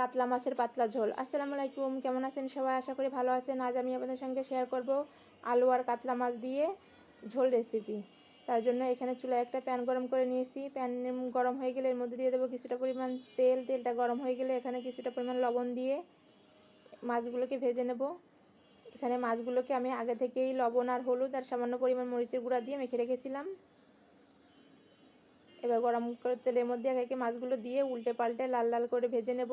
কাতলা মাছের পাতলা ঝোল। আসসালামু আলাইকুম, কেমন আছেন সবাই? আশা করি ভালো আছেন। আজ আমি আপনাদের সঙ্গে শেয়ার করব আলু আর কাতলা মাছ দিয়ে ঝোল রেসিপি তার জন্য এখানে চুলায় একটা প্যান গরম করে নিয়েছি। প্যান গরম হয়ে গেলে এর মধ্যে দিয়ে দেবো কিছুটা পরিমাণ তেল। তেলটা গরম হয়ে গেলে এখানে কিছুটা পরিমাণ লবণ দিয়ে মাছগুলোকে ভেজে নেব। এখানে মাছগুলোকে আমি আগে থেকেই লবণ আর হলুদ আর সামান্য পরিমাণ মরিচের গুঁড়া দিয়ে মেখে রেখেছিলাম। এবার গরম করে তেলের মধ্যে একে একে মাছগুলো দিয়ে উল্টে পাল্টে লাল লাল করে ভেজে নেব।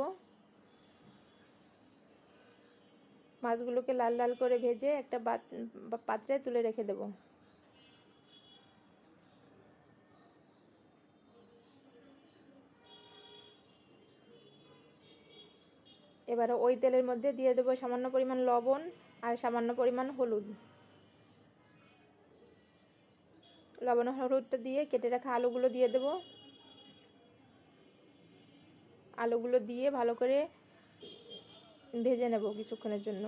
মাছগুলোকে লাল লাল করে ভেজে একটা পাত্রে তুলে রেখে দেব। এবারে ওই তেলের মধ্যে দিয়ে দেবো সামান্য পরিমাণ লবণ আর সামান্য পরিমাণ হলুদ। লবণ হলুদটা দিয়ে কেটে রাখা আলুগুলো দিয়ে দেব। আলুগুলো দিয়ে ভালো করে ভেজে নেব কিছুক্ষণের জন্য।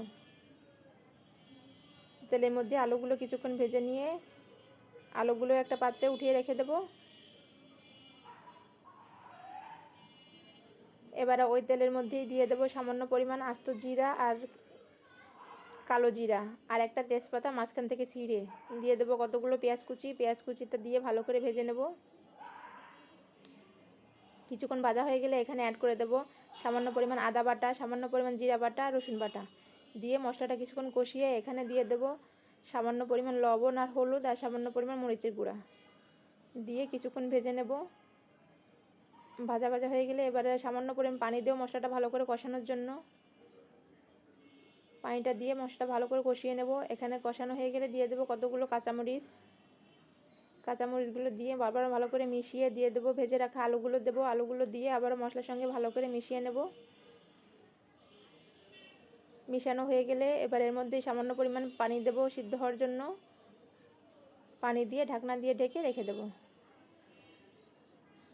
তেলের মধ্যে আলুগুলো কিছুক্ষণ ভেজে নিয়ে আলুগুলো একটা পাত্রে উঠিয়ে রেখে দেব। এবারে ওই তেলের মধ্যেই দিয়ে দেবো সামান্য পরিমাণ আস্ত জিরা আর কালো জিরা আর একটা তেজপাতা মাঝখান থেকে ছিঁড়ে। দিয়ে দেবো কতগুলো পেঁয়াজ কুচি, পেঁয়াজ কুচিটা দিয়ে ভালো করে ভেজে নেব। কিছুক্ষণ ভাজা হয়ে গেলে এখানে অ্যাড করে দেবো সামান্য পরিমাণ আদা বাটা, সামান্য পরিমাণ জিরা বাটা, রসুন বাটা। দিয়ে মশলাটা কিছুক্ষণ কষিয়ে এখানে দিয়ে দেব সামান্য পরিমাণ লবণ আর হলুদ আর সামান্য পরিমাণ মরিচের গুঁড়া। দিয়ে কিছুক্ষণ ভেজে নেব। ভাজা ভাজা হয়ে গেলে এবারে সামান্য পরিমাণ পানি দেবো মশলাটা ভালো করে কষানোর জন্য। পানিটা দিয়ে মশলা ভালো করে কষিয়ে নেব। এখানে কষানো হয়ে গেলে দিয়ে দেবো কতগুলো কাঁচামরিচ। কাঁচামরিচগুলো দিয়ে আবার ভালো করে মিশিয়ে দিয়ে দেবো, ভেজে রাখা আলুগুলো দেবো, আলুগুলো দিয়ে আবার মশলার সঙ্গে ভালো করে মিশিয়ে নেব। মিশানো হয়ে গেলে এবার এর মধ্যে সামান্য পরিমাণ পানি দেব সিদ্ধ হওয়ার জন্য। পানি দিয়ে ঢাকনা দিয়ে ঢেকে রেখে দেব।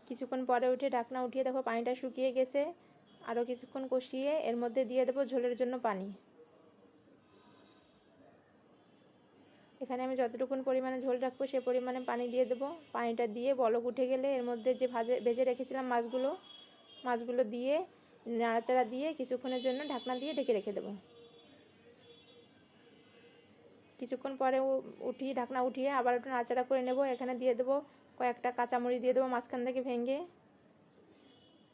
কিছুক্ষণ পরে উঠে ঢাকনা উঠিয়ে দেখো পানিটা শুকিয়ে গেছে। আরও কিছুক্ষণ কষিয়ে এর মধ্যে দিয়ে দেবো ঝোলের জন্য পানি। এখানে আমি যতটুকুন পরিমাণে ঝোল রাখব সে পরিমাণে পানি দিয়ে দেবো। পানিটা দিয়ে বলক উঠে গেলে এর মধ্যে যে ভাজে, ভেজে রেখেছিলাম মাছগুলো মাছগুলো দিয়ে নাড়াচাড়া দিয়ে কিছুক্ষণের জন্য ঢাকনা দিয়ে ঢেকে রেখে দেবো। কিছুক্ষণ পরে উঠিয়ে ঢাকনা উঠিয়ে আবার একটু নাড়াচাড়া করে নেব। এখানে দিয়ে দেবো কয়েকটা কাঁচামরিচ দিয়ে দেবো মাঝখান থেকে ভেঙে।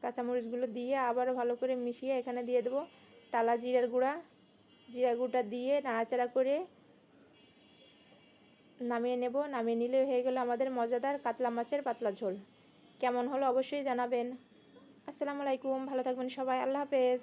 কাঁচামরিচগুলো দিয়ে আবারও ভালো করে মিশিয়ে এখানে দিয়ে দেবো। টালা জিরার গুঁড়া জিরা গুঁড়া দিয়ে নাড়াচাড়া করে নামিয়ে নেব, নামিয়ে নিলে হয়ে গেল আমাদের মজাদার কাতলা মাছের পাতলা ঝোল। কেমন হলো অবশ্যই জানাবেন। আসসালামু আলাইকুম, ভালো থাকবেন সবাই, আল্লাহ হাফেজ।